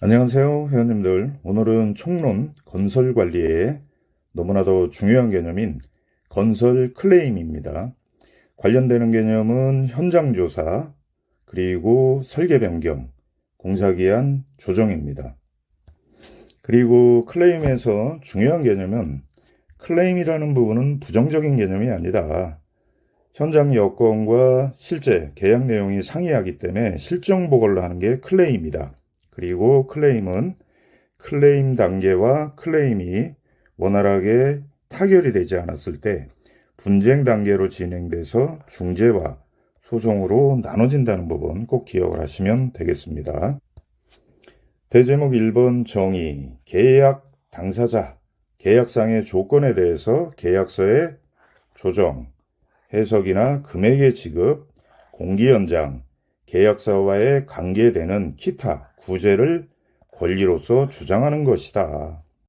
안녕하세요, 회원님들. 오늘은 총론 건설 관리에 너무나도 중요한 개념인 건설 클레임입니다. 관련되는 개념은 현장 조사, 그리고 설계 변경, 공사 기한 조정입니다. 그리고 클레임에서 중요한 개념은 클레임이라는 부분은 부정적인 개념이 아니다. 현장 여건과 실제 계약 내용이 상이하기 때문에 실정 보고를 하는 게 클레임이다. 그리고 클레임은 클레임 단계와 클레임이 원활하게 타결이 되지 않았을 때 분쟁 단계로 진행돼서 중재와 소송으로 나눠진다는 부분 꼭 기억을 하시면 되겠습니다. 대제목 1번 정의, 계약 당사자, 계약상의 조건에 대해서 계약서의 조정, 해석이나 금액의 지급, 공기 연장, 계약사와의 관계되는 기타 구제를 권리로서 주장하는 것이다.